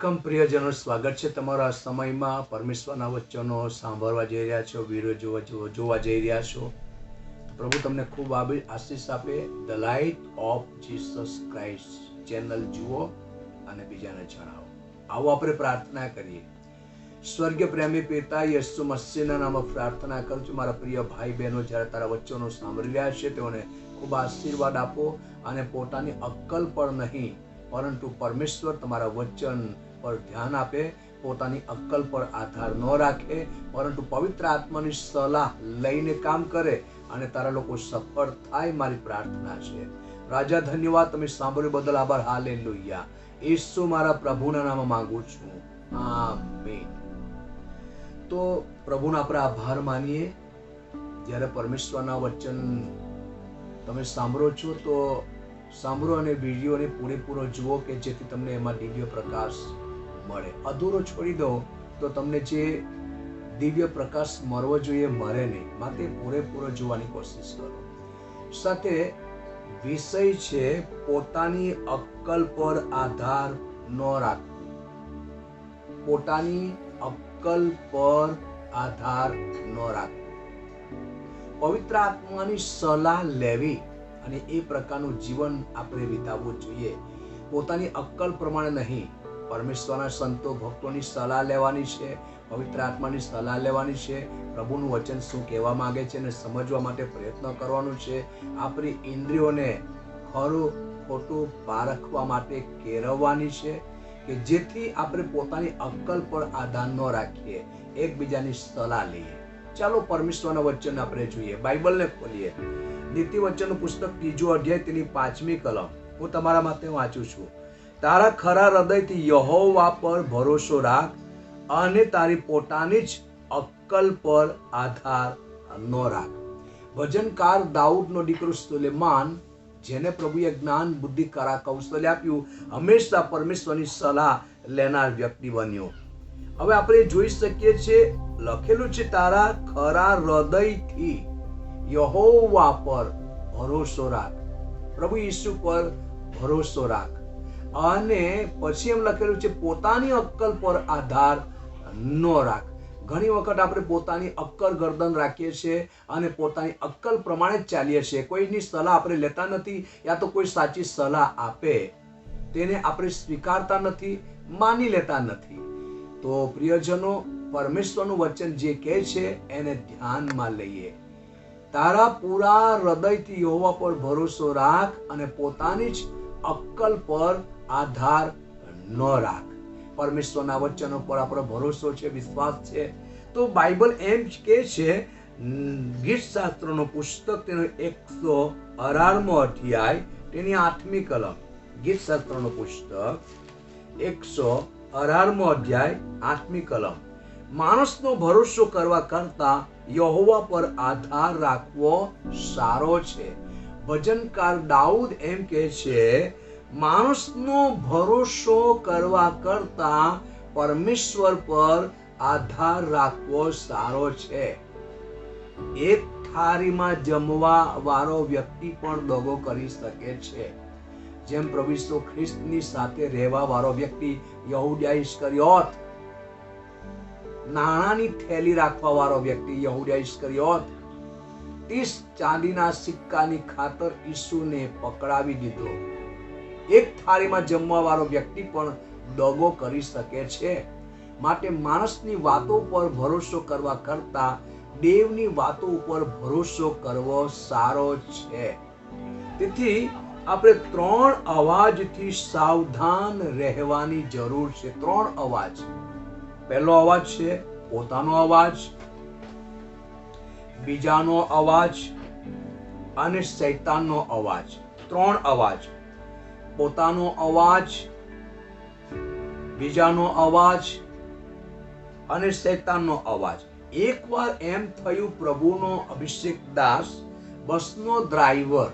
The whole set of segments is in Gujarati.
વેલકમ પ્રિયજનો, સ્વાગત છે તમારા સમયમાં. પરમેશ્વરના વચનો સાંભળવા જઈ રહ્યા છો, વીડિયો જોવા જોવા- જઈ રહ્યા છો. પ્રભુ તમને ખૂબ આશીષ આપે. The light of Jesus Christ channel જુઓ અને બીજાને જણાવો. આવો આપણે પ્રાર્થના કરીએ. સ્વર્ગીય પ્રેમી પિતા યસુ મસીના નામે પ્રાર્થના કરું છું. મારા પ્રિય ભાઈ બહેનો, જ્યારે તારા વચ્ચેનો સાંભળી રહ્યા છે, તેઓને ખૂબ આશીર્વાદ આપો અને પોતાની અક્કલ પર નહીં, પરંતુ પરમેશ્વર તમારા વચન પર ધ્યાન આપે, પોતાની અક્કલ પર આધાર ન રાખે, પરંતુ પવિત્ર આત્માની સલાહ લઈને કામ કરે અને તારા લોકો સફળ થાય મારી પ્રાર્થના છે. રાજા, ધન્યવાદ. તમે સાંભળ્યું બદલ આભાર. હાલે લોહિયા ઈસુ મારા પ્રભુના નામે માંગુ છું. આમેન. તો પ્રભુના આપણે આભાર માનીએ. જ્યારે પરમેશ્વરના વચન તમે સાંભળો છો, તો સાંભળો અને વિડીયોને પૂરેપૂરો જુઓ કે જેથી તમને એમાં દિવ્ય પ્રકાશ મળે. અધૂરો છોડી દો તો તમને જે દિવ્ય પ્રકાશ મળવો જોઈએ મળે નહીં. માટે પૂરેપૂરો જોવાની કોશિશ કરો. સાથે વિષય છે પોતાની અક્કલ પર આધાર ન રાખવો. પોતાની અક્કલ પર આધાર ન રાખવો. પવિત્ર આત્માની સલાહ લેવી અને એ પ્રકારનું જીવન આપણે વિતાવવું જોઈએ. પોતાની અક્કલ પ્રમાણે નહીં. પરમેશ્વરના સંતો ભક્તોની સલાહ લેવાની છે, પવિત્ર આત્માની સલાહ લેવાની છે. પ્રભુનું વચન શું કહેવા માગે છે અને સમજવા માટે પ્રયત્ન કરવાનું છે. આપણી ઇન્દ્રિયોને ખરું ખોટું પારખવા માટે કેળવવાની છે કે જેથી આપણે પોતાની અક્કલ પર આધાર ન રાખીએ, એકબીજાની સલાહ લઈએ. ચાલો પરમેશ્વરના વચન આપણે જોઈએ. બાઇબલને ખોલીએ. નીતિ વચનનું પુસ્તક ત્રીજો અધ્યાય તેની પાંચમી કલમ. હું તમારા માટે વાંચું છું. તારા ખરા હૃદયથી યહોવા પર ભરોસો રાખ અને તારી પોતાની જ અક્કલ પર આધાર ન રાખ. ભજનકાર દાઉદનો દીકરો સુલેમાન, જેને પ્રભુએ જ્ઞાન, બુદ્ધિ, કરા, કૌશલ્ય આપ્યું, હંમેશા પરમેશ્વરની સલાહ લેનાર વ્યક્તિ બન્યો. હવે આપણે જોઈ શકીએ છીએ, લખેલું છે, તારા ખરા હૃદયથી યહોવા પર ભરોસો રાખ. પ્રભુ ઈસુ પર ભરોસો રાખ. અને પછી એમ લખેલું છે, પોતાની અક્કલ પર આધાર ન રાખ. ઘણી વખત આપણે પોતાની અક્કલ ગરદન રાખીએ છીએ અને પોતાની અક્કલ પ્રમાણે જ ચાલીએ છીએ. કોઈની સલાહ આપણે લેતા નથી યા તો કોઈ સાચી સલાહ આપે. તેને આપણે સ્વીકારતા નથી, માની લેતા નથી. તો પ્રિયજનો, પરમેશ્વરનું વચન જે કહે છે એને ધ્યાનમાં લઈએ. તારા પૂરા હૃદયથી યહોવા પર ભરોસો રાખ અને પોતાની જ અક્કલ પર આધાર ન રાખ. પરમેશ્વરના વચનો પર આપણો ભરોસો છે, વિશ્વાસ છે. તો બાઇબલ એમ કે છે ગીત શાસ્ત્રનું પુસ્તક તેનો એકસો અઢારમો અધ્યાય, તેની આઠમી કલમ. ગીત શાસ્ત્રનું પુસ્તક, એકસો અઢારમો અધ્યાય, આઠમી કલમ. માણસનો ભરોસો કરવા કરતા યહોવા પર આધાર રાખવો સારો છે. ભજનકાર દાઉદ એમ કહે છે માણસનો ભરોસો કરવા કરતા પરમેશ્વર પર આધાર રાખવો સારો છે. એક થાળીમાં જમવા વાળો વ્યક્તિ પણ દગો કરી શકે છે. જેમ પ્રભુ ખ્રિસ્તની સાથે રહેવા વાળો વ્યક્તિ યહૂદિયા ઇસ્કરિયોત નાણાંની થેલી રાખવા વાળો વ્યક્તિ કર્યો ઇસ્કરિયોત ત્રીસ ચાંદીના સિક્કાની ખાતર ઈસુને પકડાવી દીધો. એક થાળીમાં જમવા વાળો વ્યક્તિ પણ દગો કરી શકે છે. માટે માણસની વાતો પર ભરોસો કરવા કરતા દેવની વાતો ઉપર ભરોસો કરવો સારો છે. તેથી આપણે ત્રણ અવાજથી સાવધાન રહેવાની જરૂર છે. ત્રણ અવાજ. પહેલો અવાજ છે પોતાનો અવાજ, બીજાનો અવાજ અને શૈતાનનો અવાજ. ત્રણ અવાજ. પોતાનો અવાજ, બીજાનો અવાજ અને શૈતાનનો અવાજ. એકવાર એમ થયું પ્રભુનો અભિષેક દાસ, બસનો ડ્રાઈવર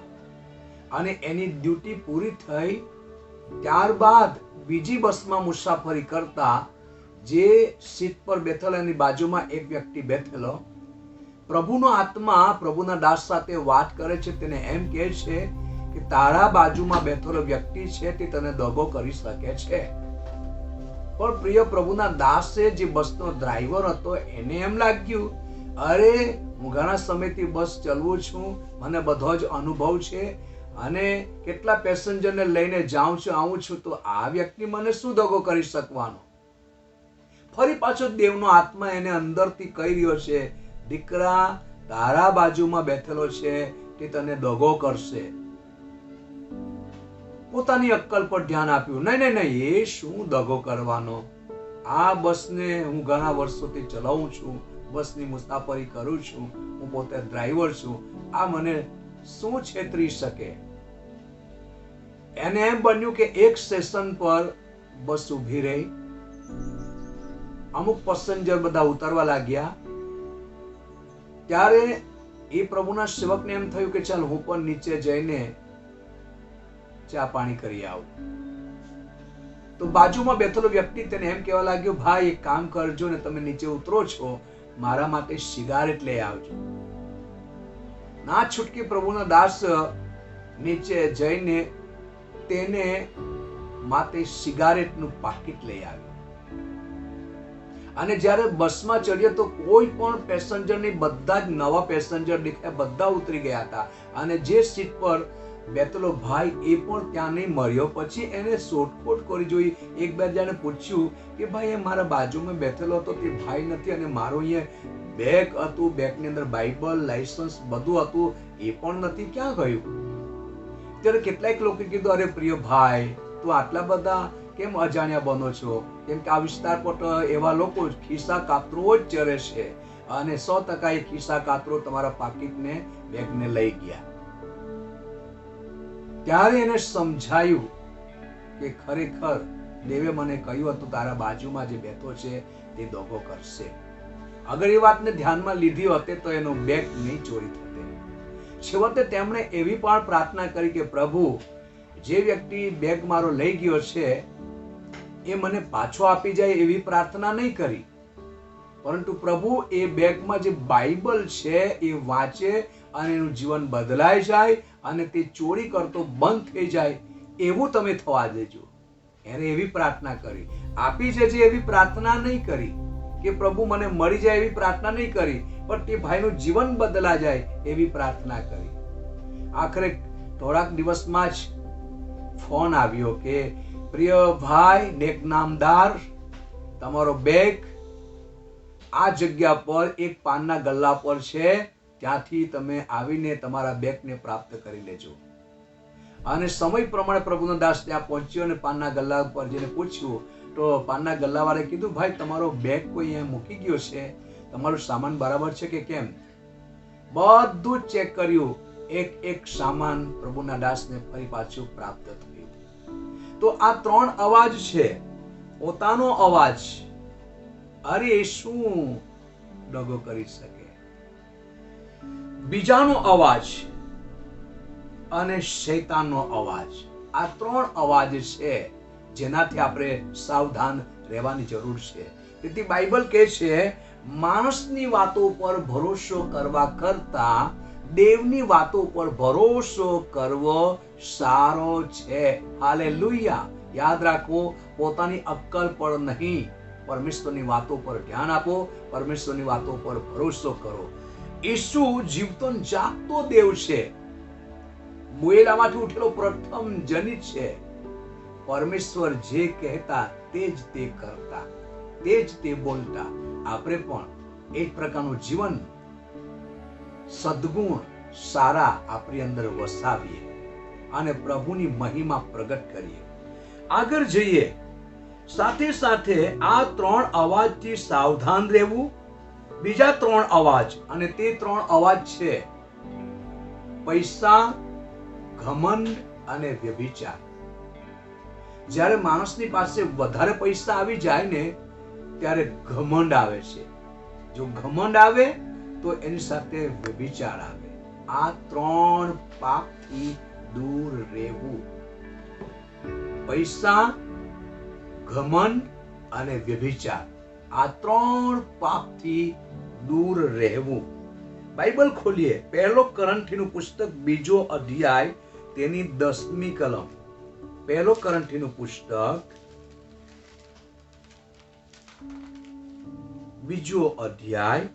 અને એની ડ્યુટી પૂરી થઈ, ત્યારબાદ બીજી બસમાં મુસાફરી કરતા જે સીટ પર બેઠેલો એની બાજુમાં એક વ્યક્તિ બેઠેલો, પ્રભુનો આત્મા પ્રભુના દાસ સાથે વાત કરે છે, તેને એમ કહે છે કે તારા બાજુમાં બેઠેલો વ્યક્તિ છે તે તને દગો કરી શકે છે. પણ પ્રિય પ્રભુના દાસે જે બસનો ડ્રાઈવર હતો, એને એમ લાગ્યું, અરે, હું ઘણા સમયથી બસ ચલવું છું, મને બધો જ અનુભવ છે અને કેટલા પેસેન્જરને લઈને જાઉં છું, આવું છું, તો આ વ્યક્તિ મને શું દગો કરી શકવાનો? ફરી પાછો દેવનો આત્મા એને અંદરથી કહી રહ્યો છે, દીકરા, તારા બાજુમાં બેઠેલો છે તે તને દગો કરશે. પોતાની અક્કલ પર ધ્યાન આપ્યું. નહીં નહીં નહીં, એ શું દગો કરવાનો? આ બસને હું ઘણા વર્ષોથી ચલાવું છું, બસની મુસાફરી કરું છું, હું પોતે ડ્રાઈવર છું. આ મને શું છેતરી શકે? એને એમ બન્યું કે એક સ્ટેશન પર બસ ઊભી રહી. અમુક પેસેન્જર બધા ઉતરવા લાગ્યા. ત્યારે એ પ્રભુના સેવકને એમ થયું કે ચાલ હું પણ નીચે જઈને ચા પાણી કરી આવું. તો બાજુમાં બેઠેલો વ્યક્તિ તેને એમ કહેવા લાગ્યો, ભાઈ, એક કામ કરજો ને તમે નીચે ઉતરો છો, મારા માટે સિગારેટ લઈ આવજો. ના છૂટકી પ્રભુના દાસ નીચે જઈને તેને માટે સિગારેટનું પાકીટ લઈ આવ્યું. અને જ્યારે બસમાં ચડ્યો તો કોઈ પણ પેસેન્જર નહીં, બધા જ નવા પેસેન્જર દેખાયા, બધા ઉતરી ગયા હતા. અને જે સીટ પર બેઠેલો ભાઈ એ પણ ત્યાં નહીં મળ્યો. પછી એને શોધખોટ કરી જોઈ. એક બે જાણે પૂછ્યું કે ભાઈ, એ મારા બાજુમાં બેઠેલો હતો તે ભાઈ નથી અને મારો અહીંયા બેગ હતું, બેગની અંદર બાઇબલ, લાઇસન્સ બધું હતું, એ પણ નથી. ક્યાં ગયું? ત્યારે કેટલાક લોકો કીધું, અરે પ્રિય ભાઈ, તું આટલા બધા કેમ અજાણ્યા બનો છો? કેમ કે આ વિસ્તાર પર એવા લોકો ખિસ્સા કાતરો જ ચરે છે. અને સો ટકા એ ખિસ્સા કાતરો તમારા પાકીટને, બેગને લઈ ગયા. ત્યારે એને સમજાયું કે ખરેખર દેવે મને કહ્યું હતું, તારા બાજુમાં જે બેઠો છે, તે દોગો કરશે. અગર એ વાતને ધ્યાનમાં લીધી હોતે તો એનો બેગ નહીં ચોરી થતે. છેવટે તેમણે એવી પણ પ્રાર્થના કરી કે, પ્રભુ, જે વ્યક્તિ બેગ મારો લઈ ગયો છે, એ મને પાછો આપી જાય એવી પ્રાર્થના નહીં કરી. પરંતુ પ્રભુ, એ બેગમાં જે બાઇબલ છે, એ વાંચે અને એનું જીવન બદલાઈ જાય અને તે ચોરી કરતો બંધ થઈ જાય, એવું તમે થવા દેજો. એને એવી પ્રાર્થના કરી. આપી જજે એવી પ્રાર્થના નહીં કરી, કે પ્રભુ મને મળી જાય એવી પ્રાર્થના નહીં કરી, પણ તે ભાઈનું જીવન બદલા જાય એવી પ્રાર્થના કરી. આખરે થોડાક દિવસમાં જ ફોન આવ્યો કે, પ્રિય ભાઈ, નેક નામદાર, તમારો બેગ આ જગ્યા પર એક પાનના ગલ્લા પર છે. ત્યાંથી તમે આવીને તમારા બેગને પ્રાપ્ત કરી લેજો. અને સમય પ્રમાણે પ્રભુનો દાસ ત્યાં પહોંચ્યો અને પાનના ગલ્લા ઉપર જઈને પૂછ્યું, તો પાનના ગલ્લાવાળે કીધું, ભાઈ, તમારો બેગ કોઈ અહીંયા મૂકી ગયો છે? તમારો સામાન બરાબર છે કે કેમ? બધું ચેક કર્યું. એક એક સામાન પ્રભુના દાસને ફરી પાછું પ્રાપ્ત થયું. તો આ ત્રણ અવાજ છે. પોતાનો અવાજ. અરે શું ડગો કરી શકે? બીજાનો અવાજ અને શૈતાનનો અવાજ. આ ત્રણ અવાજ છે જેનાથી આપણે સાવધાન રહેવાની જરૂર છે. તેથી બાઇબલ કહે છે, માણસની વાતો પર ભરોસો કરવા કરતા દેવની વાતો પર ભરોસો કરવો સારો છે. હાલે યાદ રાખો, પોતાની અક્કલ પર નહીં. પરમેશ્વરની વાતો પર ધ્યાન આપો, પરમેશ્વરની વાતો પર ભરોસો કરો. ઈસુ જીવતો જાગતો દેવ છે. મુએલામાંથી ઉઠેલો પ્રથમ જનિત છે. પરમેશ્વર જે કહેતા તે જ તે કરતા, તે જ તે બોલતા. આપણે પણ એ પ્રકારનું જીવન, સદગુણ સારા આપણી અંદર વસાવીએ અને પ્રભુની મહિમા પ્રગટ કરીએ. આગળ જઈએ. સાથે સાથે આ ત્રણ અવાજથી સાવધાન રહેવું બીજા ત્રણ અવાજ, અને તે ત્રણ અવાજ છે પૈસા, ઘમંડ અને વ્યભિચાર. જ્યારે માણસની પાસે વધારે પૈસા આવી જાય ને, ત્યારે ઘમંડ આવે છે. જો ઘમંડ આવે, તો એની સાથે વ્યભિચાર આવે. આ ત્રણ પાપથી દૂર રહેવું. પૈસા, ઘમંડ અને વ્યભિચાર. આ ત્રણ પાપથી દૂર રહેવું. બાઇબલ ખોલીએ. પહેલો કરંઠીનું પુસ્તક, બીજો અધ્યાય, તેની દસમી કલમ. પહેલો કરંઠીનું પુસ્તક, બીજો અધ્યાય,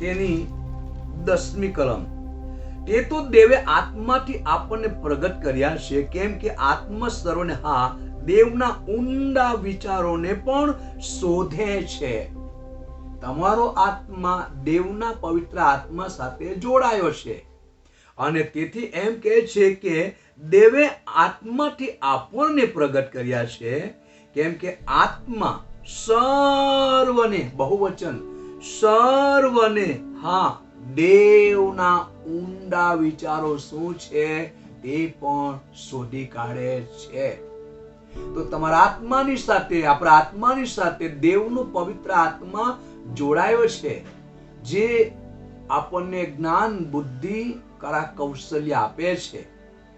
તેની દસમી કલમ. તે તો દેવે આત્માથી આપણને પ્રગટ કર્યા છે. કેમ કે આત્મા સર્વને હા દેવના ઊંડા વિચારોને પણ શોધે છે. તમારો આત્મા દેવના પવિત્ર આત્મા સાથે જોડાયો છે. અને તેથી એમ કહે છે કે દેવે આત્માથી આપણને પ્રગટ કર્યા છે, કેમ કે આત્મા સર્વને, બહુવચન, સર્વને, હા, દેવના ઊંડા વિચારો શું છે તે પણ શોધી કાઢે છે. તો તમારા આત્માની સાથે, આપણા આત્માની સાથે દેવનો પવિત્ર આત્મા જોડાયો છે, જે આપણને જ્ઞાન, બુદ્ધિ કરા કૌશલ્ય આપે છે.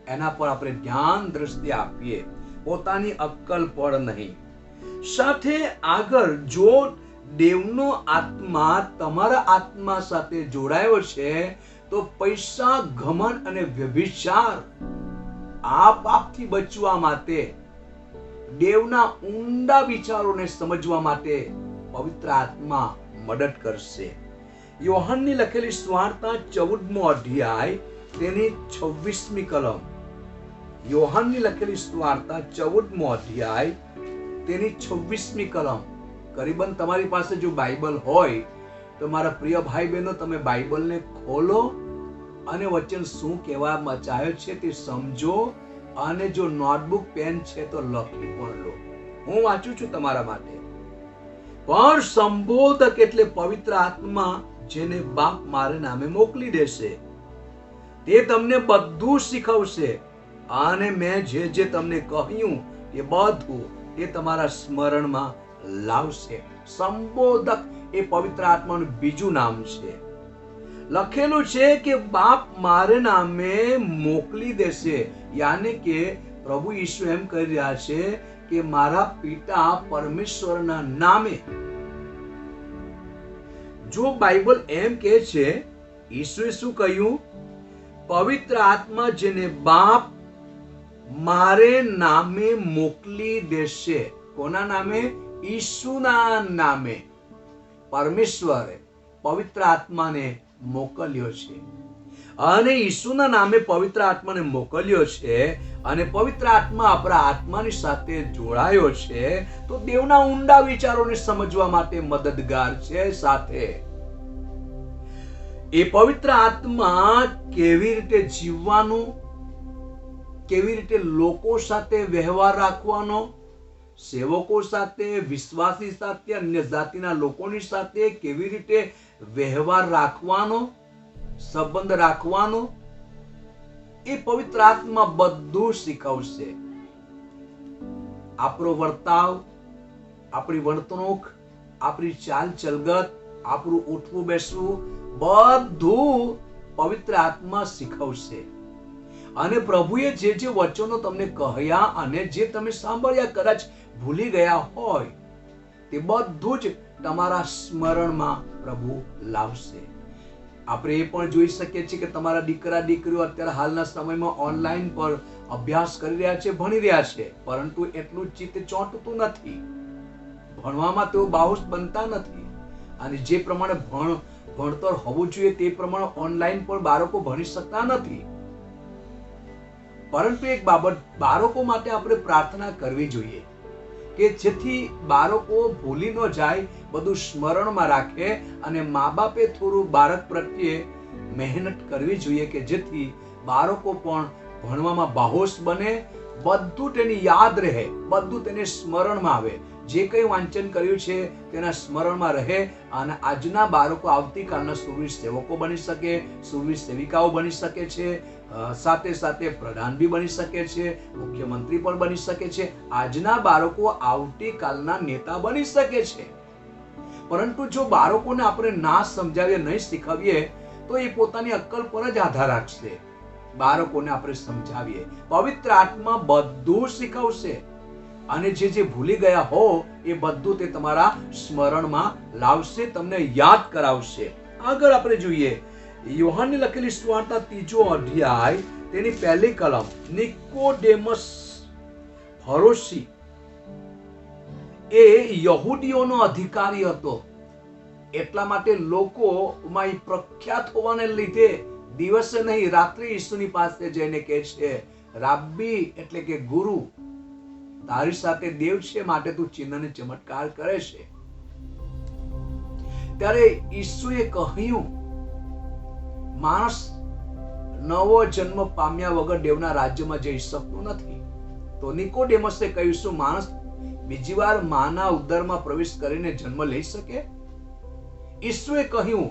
એના પર આપણે ધ્યાન, દ્રષ્ટિ આપીએ. પોતાની અક્કલ પર નહીં. સાથે આગળ જો દેવનો આત્મા તમારા આત્મા સાથે જોડાયો છે, તો પૈસા ઘમન અને વ્યભિચાર આ પાપથી બચવા માટે દેવના ઊંડા વિચારોને સમજવા માટે પવિત્ર આત્મા મદદ કરશે. યોહાનની લખેલી સ્વાર્તા ચૌદમો અધ્યાય, તેની છવ્વીસમી કલમ. યોહાનની લખેલી સ્વાર્તા ચૌદમો અધ્યાય, તેની છવ્વીસમી કલમ. કરીબન, તમારી પાસે જો બાઇબલ હોય, તો મારા પ્રિય ભાઈ બહેનો, તમે બાઇબલને ખોલો અને વચન શું કહેવા ચાહ્યો છે તે સમજો. અને જો નોટબુક પેન છે તો લખી પણ લો. હું વાંચું છું તમારા માટે. પણ સંબોધક એટલે પવિત્ર આત્મા જેને બાપ મારે નામે મોકલી દેશે? તે તમને બધું શીખવશે. અને મેં જે જે તમને કહ્યું એ બધું એ તમારા સ્મરણમાં લાવશે. સંબોધક એ પવિત્ર આત્માનું બીજું નામ છે. લખેલું છે કે બાપ મારે નામે મોકલી દેશે. યાને કે પ્રભુ ઈસુ એમ કહી રહ્યા છે કે મારા પિતા પરમેશ્વરના નામે. જો બાઇબલ એમ કહે છે ઈશ્વરે શું કહ્યું? પવિત્ર આત્મા જેને બાપ મારે નામે મોકલી દેશે. કોના નામે? ઈસુના નામે. પરમેશ્વરે. પવિત્ર આત્માને મોકલ્યો છે. અને ઈસુના નામે પવિત્ર આત્માને મોકલ્યો છે અને પવિત્ર આત્મા આપણા આત્માની સાથે જોડાયો છે, તો દેવના ઊંડા વિચારોને સમજવા માટે મદદગાર છે સાથે. એ પવિત્ર આત્મા કેવી રીતે જીવવાનું, કેવી રીતે લોકો સાથે વ્યવહાર રાખવાનો, સેવકો સાથે, વિશ્વાસી સાથે, અન્ય જાતિના લોકોની સાથે કેવી રીતે વ્યવહાર રાખવાનો, સંબંધ રાખવાનો, એ પવિત્ર આત્મા બધું શીખવશે. આપણો વર્તાવ, આપણી વર્તણૂક, આપણી ચાલ ચલગત, આપણું ઉઠવું બેસવું, બધું પવિત્ર આત્મા શીખવશે. અને પ્રભુએ જે જે વચનો તમને કહ્યા અને જે તમે સાંભળ્યા કદાચ ભૂલી ગયા હોય, તે બધું જ તમારા સ્મરણમાં પ્રભુ લાવશે. આપણે એ પણ જોઈ શકીએ છીએ કે તમારા દીકરા, દીકરીઓ અત્યારે હાલના સમયમાં ઓનલાઈન પર અભ્યાસ કરી રહ્યા છે, ભણી રહ્યા છે, પરંતુ એટલું ચિત્ત ચોંટતું નથી. ભણવામાં તેઓ બાહુસ બનતા નથી. અને જે પ્રમાણે ભણ, ભણતર હોવું જોઈએ તે પ્રમાણે ઓનલાઈન પણ બાળકો ભણી શકતા નથી. પરંતુ એક બાબત બાળકો માટે આપણે પ્રાર્થના કરવી જોઈએ. કે જેથી બાળકો ભૂલી ન જાય, બધું સ્મરણમાં રાખે અને મા બાપે થોડું બાળક પ્રત્યે મહેનત કરવી જોઈએ કે જેથી બાળકો પણ ભણવામાં બાહોશ બને, બધું તેની યાદ રહે, બધું તેને સ્મરણમાં આવે. જે કંઈ વાંચન કર્યું છે તેના સ્મરણમાં રહે અને આજના બાળકો આવતીકાલના સુરવીર સેવકો બની શકે, સુરવીર સેવિકાઓ બની શકે છે સાથે સાથે પ્રધાન બી બની શકે છે, મુખ્યમંત્રી પણ બની શકે છે. આજના બાળકો આવતીકાલના નેતા બની શકે છે. પરંતુ જો બાળકોને આપણે ના સમજાવીએ, નહીં શીખવીએ, તો એ પોતાની અક્કલ પર જ આધાર રાખશે. બાળકોને આપણે સમજાવીએ. પવિત્ર આત્મા બધું શીખવશે. અને જે જે ભૂલી ગયા હો, એ બધું તે તમારા સ્મરણમાં લાવશે, તમને યાદ કરાવશે. આગળ આપણે જોઈએ. યોહાનની લખેલી સુવાર્તા ત્રીજો અધ્યાય, તેની પહેલી કલમ, નિકોડેમસ ફરોશી. એ યહૂદીઓનો અધિકારી હતો. એટલા માટે લોકોમાં એ પ્રખ્યાત હોવાને લીધે દિવસે નહીં, રાત્રે ઈસુની પાસે જઈને કહે છે, રાબ્બી, એટલે કે ગુરુ તારી સાથે દેવ છે માટે તું ચિહ્નને ચમત્કાર કરે છે. ત્યારે ઈસુએ કહ્યું, માણસ નવો જન્મ પામ્યા વગર દેવના રાજ્યમાં જઈ શકતો નથી. તો નિકોડેમસે કહ્યું, શું માણસ બીજી વાર માના ઉદરમાં પ્રવેશ કરીને જન્મ લઈ શકે? ઈસુએ કહ્યું,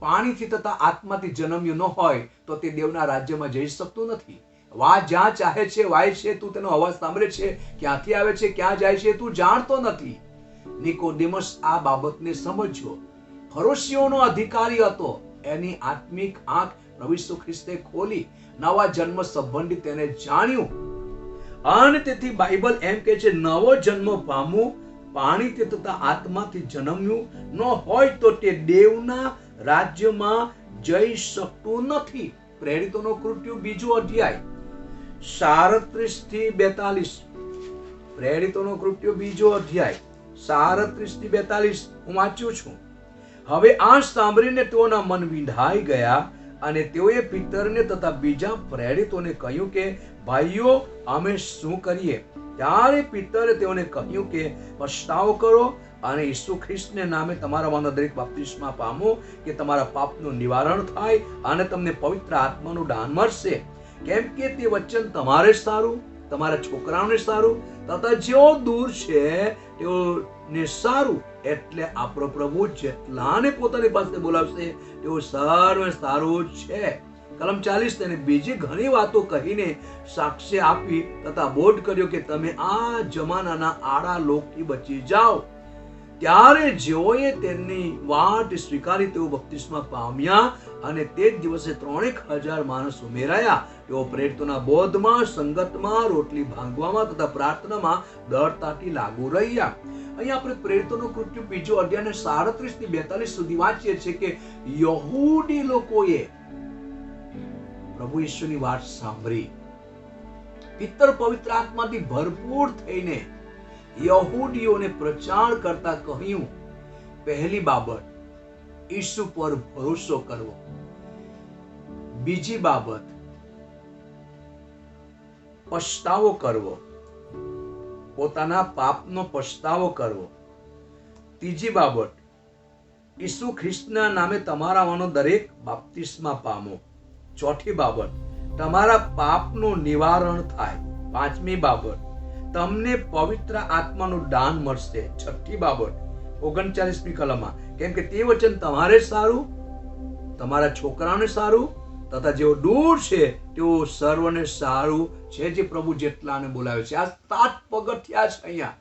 પાણીથી તથા આત્માથી જન્મ્યું ન હોય તો તે દેવના રાજ્યમાં જઈ શકતું નથી. વા જ્યાં ચાહે છે, વાય છે, તું તેનો અવાજ સાંભળે છે, ક્યાંથી આવે છે, ક્યાં જાય છે, તું જાણતો નથી. નિકોડિમસ આ બાબતને સમજ્યો. ફરોશીઓનો અધિકારી હતો. એની આત્મિક આંખ પ્રભુ ખ્રિસ્તે ખોલી. નવા જન્મ સંબંધી તેને જાણ્યું. અને તેથી બાઇબલ એમ કહે છે, નવો જન્મ પામવું તે તથા આત્માથી જન્મ્યું. ન હોય તો તે દેવના રાજ્યમાં જઈ શકતું નથી. પ્રેરિતોનો કૃત્યુ બીજો અધ્યાય. સાડત્રીસથી બેતાલીસ. પ્રેરિતોનો કૃત્યો બીજો અધ્યાય. સાડત્રીસથી બેતાલીસ. હું વાંચ્યું છું. હવે આ સાંભળીને તેઓના મન વિંધાઈ ગયા અને તેઓએ પિતરને તથા બીજા પ્રેરિતોને કહ્યું કે, ભાઈઓ, અમે શું કરીએ? ત્યારે પિતરે તેઓને કહ્યું કે, પછતાવો કરો અને ઈસુ ખ્રિસ્તને નામે તમારામાંનો દરેક બાપ્તિસ્મા પામો કે તમારા પાપનું નિવારણ થાય અને તમને પવિત્ર આત્માનું દાન મળશે. કેમ કે તે વચન તમારે સારું, તમારા છોકરાઓને સારું, તથા જેઓ દૂર છે, તેઓને સારું. એટલે આપણો પ્રભુ જેટલાને પોતાની પાસે બોલાવશે, તેઓ સર્વે સારું છે. કલમ ચાલીસ તેને બીજી ઘણી વાતો કહીને સાક્ષ્ય આપી તથા બોધ કર્યો કે તમે આ જમાનાના આડા લોકથી બચી જાઓ. ત્યારે જેઓએ તેમની વાટ સ્વીકારી તેઓ બપ્તિસ્મા પામ્યા અને તે જ દિવસે ત્રણેક હજાર માણસ ઉમેરાયા. તેઓ પ્રેરિતોના બોધમાં, સંગતમાં, રોટલી ભાંગવામાં તથા પ્રાર્થનામાં દળતાથી લાગુ રહ્યા. અહીંયા આપણે પ્રેરિતોનું કૃત્યુ બીજો અધ્યાય સાડત્રીસથી બેતાલીસ સુધી વાંચીએ છીએ કે યહૂદી લોકોએ પ્રભુ ઈશ્વરની વાત સાંભળી. પિત્તર પવિત્ર આત્માથી ભરપૂર થઈને યહૂદીઓને પ્રચાર કરતા કહ્યું, પહેલી બાબત, ઈસુ પર ભરોસો કરવો. બીજી બાબત પછતાવો કરવો. પોતાના પાપનો પછતાવો કરવો. ત્રીજી બાબત, ઈસુ ખ્રિસ્તના નામે તમારામાંનો દરેક બાપ્તિસ્મા પામો. ચોથી બાબત, તમારા પાપનું નિવારણ થાય. પાંચમી બાબત, તમને પવિત્ર આત્માનું દાન મળશે. છઠ્ઠી બાબત, ઓગણચાલીસમી કલમમાં, કેમ કે તે વચન તમારે સારું, તમારા છોકરાને સારું તથા જેઓ દૂર છે, તેઓ સર્વને સારું છે જે પ્રભુ જેટલાને બોલાવે છે. આ સાત પગથિયા છે અહીંયા.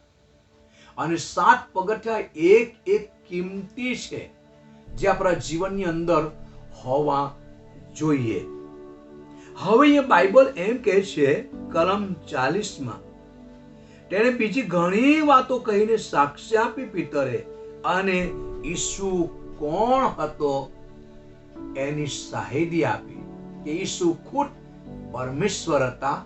અને સાત પગથિયા એક એક કિંમતી છે જે આપણા જીવનની અંદર હોવા જોઈએ. હવે એ બાઇબલ એમ કહે છે, કલમ ચાલીસમાં તેણે બીજી ઘણી વાતો કહીને સાક્ષી આપી પિતરે, અને ઈસુ કોણ હતો? એની શાહિદી આપી. કે ઈસુ ખુદ પરમેશ્વર હતા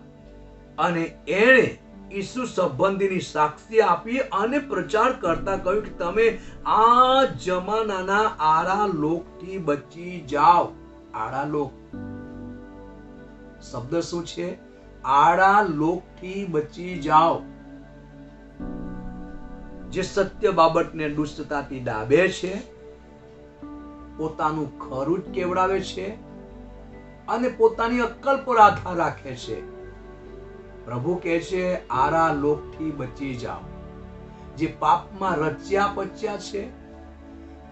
અને એણે ઈસુ સંબંધીની સાક્ષી આપી અને પ્રચાર કરતા કહ્યું કે તમે આ જમાનાના આડા લોકથી બચી જાઓ. આડા લોક. શબ્દ શું છે? આડા લોકથી બચી જાઓ. જે સત્ય બાબતને દુષ્ટતાથી ડાબે છે, પોતાનું ખરું જ કેવડાવે છે અને પોતાની અક્કલ પર આધાર રાખે છે. પ્રભુ કહે છે, આરા લોકથી બચી જાઓ. જે પાપમાં રચ્યા પચ્યા છે,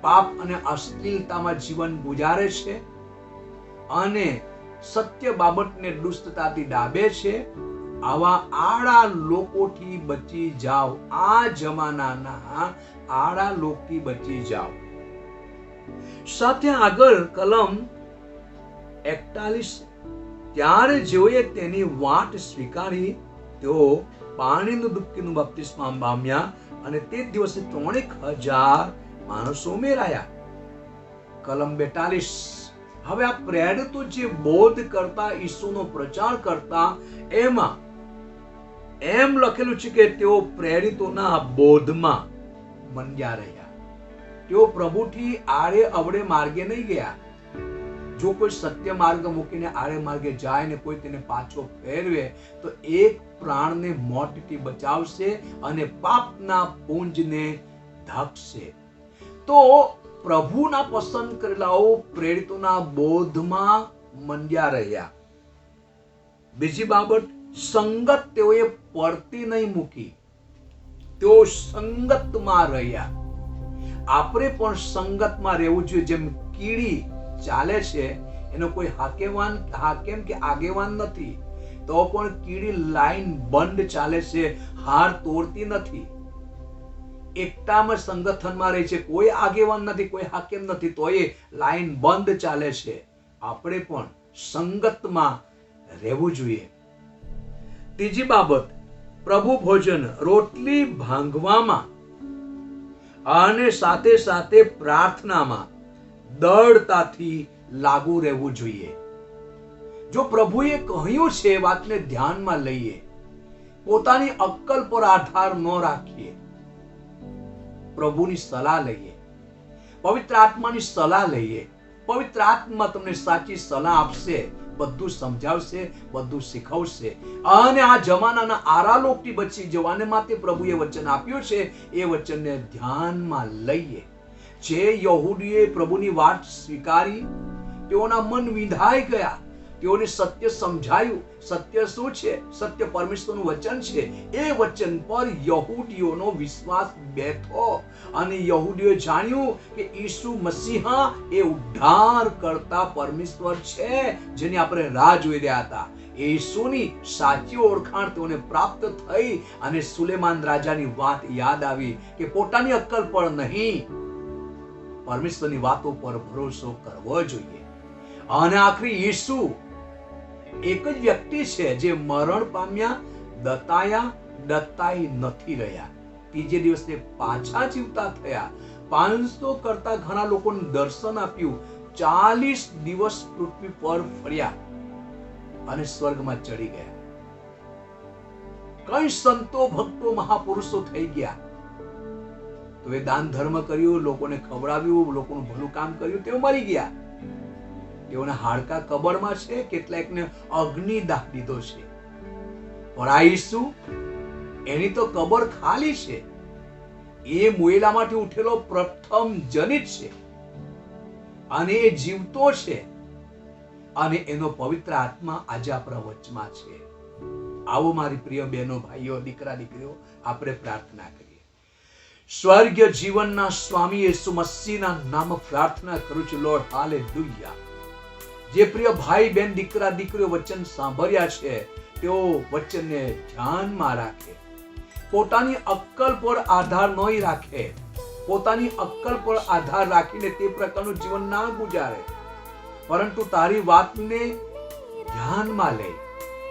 પાપ અને અશ્લીલતામાં જીવન ગુજારે છે અને સત્ય બાબતને દુષ્ટતાથી ડાબે છે, આવા આડા લોકોથી બચી જાઓ. આ જમાનાના આડા લોકથી બચી જાઓ. સાથે આગળ કલમ એકતાલીસ ત્યારે જેઓએ તેની વાટ સ્વીકારી, તેઓ પાણીનું ડૂબકીનું બપ્તિસ્મા પામ્યા અને તે દિવસે ત્રણેક હજાર માણસો ઉમેરાયા. કલમ બેતાલીસ. હવે આ પ્રેરિતો જે બોધ કરતા, ઈસુનો પ્રચાર કરતા, એમાં એમ લખેલું છે કે તેઓ પ્રેરિતોના બોધમાં મંડ્યા રહ્યા. તેઓ પ્રભુથી આડે અવડે માર્ગે નહીં ગયા. જો કોઈ સત્ય માર્ગ મૂકીને આરે માર્ગે જાય ને કોઈ તેને પાછો ફેરવે, તો એક પ્રાણને મોતથી બચાવશે અને પાપના પુંજને ધકશે તો પ્રભુના પસંદ કરેલાઓ પ્રેરિતોના બોધમાં મંડ્યા રહ્યા. બીજી બાબત, સંગત તેઓએ પડતી નહીં મૂકી. તેઓ સંગતમાં રહ્યા. આપણે પણ સંગતમાં રહેવું જોઈએ. જેમ કીડી ચાલે છે, એનો કોઈ હાકેવાન હાકેમ કે આગેવાન નથી, તો પણ કીડી લાઈન બંધ ચાલે છે, હાર તોડતી નથી. એકતામાં સંગઠનમાં રહે છે, કોઈ આગેવાન નથી, કોઈ હાકેમ નથી, તો એ લાઈન બંધ ચાલે છે. આપણે પણ સંગતમાં રહેવું જોઈએ. ત્રીજી બાબત, પ્રભુ ભોજન રોટલી ભાંગવામાં અને સાથે સાથે પ્રાર્થનામાં દળતાથી લાગુ રહેવું જોઈએ. જો પ્રભુએ કહ્યું છે વાતને ધ્યાનમાં લઈએ, પોતાની અક્કલ પર આધાર ન રાખીએ. પ્રભુની સલાહ લઈએ, પવિત્ર આત્માની સલાહ લઈએ, પવિત્ર આત્મા તમને સાચી સલાહ આપશે, બધું સમજાવશે, બધું શીખવશે. અને આ જમાનાના આરાલોકથી બચી જવાને માટે પ્રભુએ વચન આપ્યું છે, એ વચનને ધ્યાનમાં લઈએ. જે યહૂદીએ પ્રભુની વાત સ્વીકારી, તેઓના મન વિંધાઈ ગયા. તેઓને સત્ય સમજાયું. સત્ય શું છે? સત્ય પરમેશ્વરનું વચન છે. એ વચન પર યહૂદીઓનો વિશ્વાસ બેઠો. અને યહૂદીઓએ જાણ્યું કે ઈસુ મસીહા એ ઉદ્ધાર કરતા પરમેશ્વર છે, જેની આપણે રાહ જોઈ રહ્યા હતા. ઈસુની સાચી ઓળખાણ તેઓને પ્રાપ્ત થઈ અને સુલેમાન રાજાની વાત યાદ આવી કે પોતાની અક્કલ પણ નહીં. પરમેશ્વરની વાતો પર ભરોસો કરવો જોઈએ. અને આખરી ઈસુ એક જ વ્યક્તિ છે જે મરણ પામ્યા, દતાયા દત્તાઈ નથી રહ્યા. ત્રીજે દિવસે પાછા જીવતા થયા. પાંચસો કરતા ઘણા લોકોને દર્શન આપ્યું. ચાલીસ દિવસ પૃથ્વી પર ફર્યા અને સ્વર્ગમાં ચડી ગયા. કઈ સંતો, ભક્તો, મહાપુરુષો થઈ ગયા. તો એ દાન ધર્મ કર્યું, લોકોને ખવડાવ્યું, લોકોનું ભલું કામ કર્યું, તેઓ મરી ગયા. તેઓના હાડકા કબરમાં છે, કેટલાકને અગ્નિ દાહ દીધો છે. પણ એની તો કબર ખાલી છે. એ મોયલામાંથી ઉઠેલો પ્રથમ જનિત છે. અને એ જીવતો છે. અને એનો પવિત્ર આત્મા આજે આપણા વચમાં છે. આવો મારી પ્રિય બહેનો, ભાઈઓ, દીકરા, દીકરીઓ, આપણે પ્રાર્થના કરીએ. સ્વર્ગીય જીવનના સ્વામી યેસુ મસીહના નામ પ્રાર્થના કરું છું લોર્ડ હાલેલુયા જે પ્રિય ભાઈ બેન, દીકરા, દીકરીઓ વચન સાંભળ્યા છે, તેઓ વચનને ધ્યાનમાં રાખે. પોતાની અક્કલ પર આધાર નહીં રાખે. પોતાની અક્કલ પર આધાર રાખીને તે પ્રકારનું જીવન ના ગુજારે. પરંતુ તારી વાતને ધ્યાનમાં લે.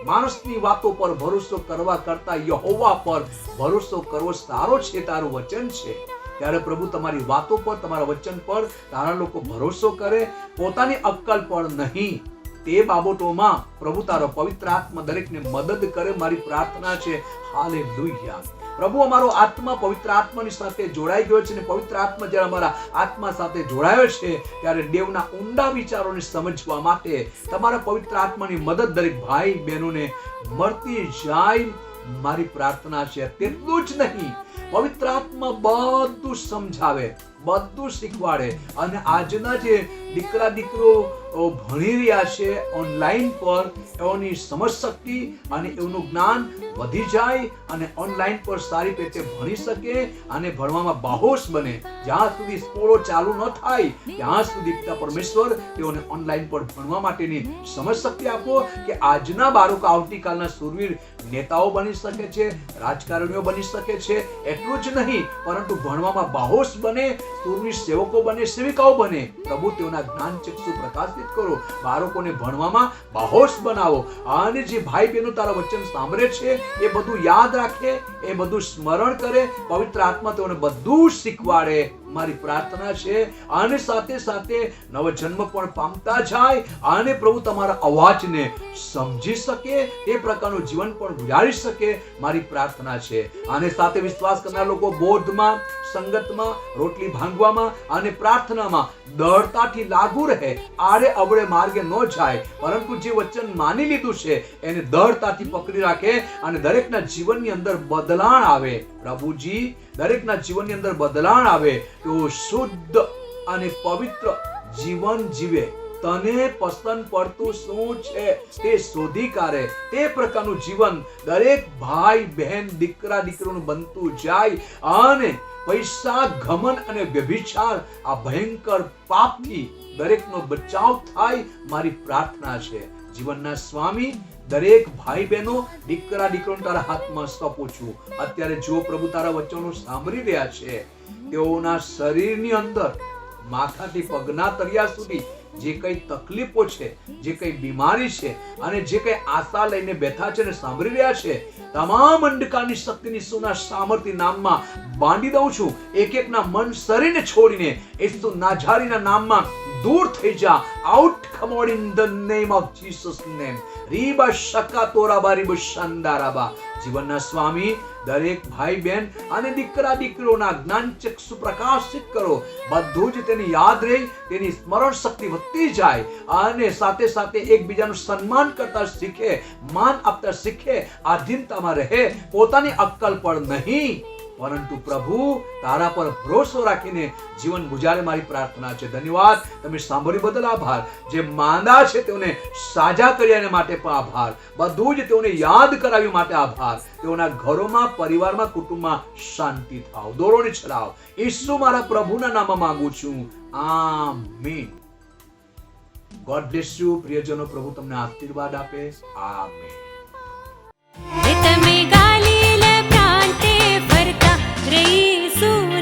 માણસની વાતો પર ભરોસો કરવા કરતા યહોવા પર ભરોસો કરવો સારો છે, તારું વચન છે. ત્યારે પ્રભુ તમારી વાતો પર, તમારા વચન પર તારા લોકો ભરોસો કરે, પોતાની અક્કલ પર નહીં. તે બાબતોમાં પ્રભુ તારો પવિત્ર આત્મા દરેકને મદદ કરે, મારી પ્રાર્થના છે. હાલે પ્રભુ, અમારો આત્મા પવિત્ર આત્માની સાથે જોડાઈ ગયો છે અને પવિત્ર આત્મા જ્યારે અમારા આત્મા સાથે જોડાયો છે, ત્યારે દેવના ઊંડા વિચારોને સમજવા માટે તમારા પવિત્ર આત્માની મદદ દરેક ભાઈ બહેનોને મળતી જાય મારી પ્રાર્થના છે. તેટલું જ નહીં, પવિત્ર આત્મા બધું સમજાવે, બધું શીખવાડે અને આજના જે દીકરા દીકરો ભણી રહ્યા છે ઓનલાઈન પર. એઓની સમજ શક્તિ અને એનું જ્ઞાન વધી જાય અને ઓનલાઈન પર સારી રીતે ભણી શકે અને ભણવામાં બાહોશ બને. જ્યાં સુધી સ્કૂલો ચાલુ ન થાય, ત્યાં સુધી પિતા પરમેશ્વર તેઓને ઓનલાઈન પર ભણવા માટેની સમજ શક્તિ આપો કે આજના બાળકો આવતીકાલના સુરવીર નેતાઓ બની શકે છે, રાજકારણીઓ બની શકે છે. એટલું જ નહીં, પરંતુ ભણવામાં બાહોશ બને સુરવીર સેવકો બને, સેવિકાઓ બને. પ્રભુ તેઓના જ્ઞાન ચક્ષુ પ્રકાશિત કરો. બાળકોને ભણવામાં બાહોશ બનાવો. અને જે ભાઈ બહેનો તારા વચન સાંભળે છે, એ બધું યાદ રાખે, એ બધું સ્મરણ કરે, પવિત્ર આત્મા તેઓને બધું શીખવાડે. મારી પ્રાર્થના છે અને સાથે સાથે નવજન્મ પણ પામતા જાય અને પ્રભુ તમારા અવાજને સમજી શકે તે પ્રકારનું જીવન પણ ગુજારી શકે મારી પ્રાર્થના છે. અને સાથે વિશ્વાસ કરનાર લોકો બોધમાં, સંગતમાં, રોટલી ભાંગવામાં, અને પ્રાર્થનામાં દળતાથી લાગુ રહે આડે અવળે માર્ગે ન જાય, પરંતુ જે વચન માની લીધું છે, એને દળતાથી પકડી રાખે અને દરેકના જીવનની અંદર બદલાણ આવે. પ્રભુજી, દરેકના જીવનની અંદર બદલાણ આવે, તેઓ શુદ્ધ અને પવિત્ર જીવન જીવે. તને પસંદ પડતું શું છે તે શોધી કાઢે. તે પ્રકારનું જીવન દરેક ભાઈ, બહેન, દીકરા, દીકરીનું બનતું જાય અને પૈસા ઘમન અને વ્યભિચાર, આ ભયંકર પાપથી દરેકનો બચાવ થાય મારી પ્રાર્થના છે. જીવનના સ્વામી દરેક ભાઈ બહેનો દીકરા દીકરો તારા હાથમાં સોંપું છું અત્યારે જો પ્રભુ તારા વચનો સાંભળી રહ્યા છે. તેઓના શરીરની અંદર માથાથી પગના તળિયા સુધી જે કઈ તકલીફો છે, જે કઈ બીમારી છે અને જે કઈ આશા લઈને બેઠા છે ને સાંભળી રહ્યા છે, તમામ અંધકારની શક્તિની સુના સામર્થ્ય નામમાં બાંધી દઉં છું. એક એકના મન શરીરને છોડીને ઈસુ નાઝારીના નામમાં દૂર થઈ જા. Out commode in the name of Jesus name રીબા શકા તોરાબા રીબ શાનદારાબા જીવનના સ્વામી દરેક ભાઈ બહેન અને દીકરા દીકરીઓના જ્ઞાન ચક્ષુ પ્રકાશિત કરો. બધું જ તેની યાદ રહે, તેની સ્મરણ શક્તિ વધતી જાય અને સાથે સાથે એકબીજાનું સન્માન કરતા શીખે, માન આપતા શીખે, આધીનતામાં રહે. પોતાની અક્કલ પર નહીં. પરંતુ પ્રભુ, તારા પર ભરોસો રાખીને જીવન ગુજારે મારી પ્રાર્થના છે. ધન્યવાદ. તમે સાંભળ્યું બદલ આભાર. જે માંદા છે તેઓને સાજા કર્યા માટે પણ આભાર. બધું જ તેઓને યાદ કરાવ્યું માટે આભાર. તેઓના ઘરોમાં, પરિવારમાં, કુટુંબમાં શાંતિ થાવ. દોરોને ચલાવ ઈસુ મારા પ્રભુના નામમાં માંગુ છું. આમીન. ગોડ બ્લેસ યુ પ્રિયજનો. પ્રભુ તમને આશીર્વાદ આપે. આમીન. três, um.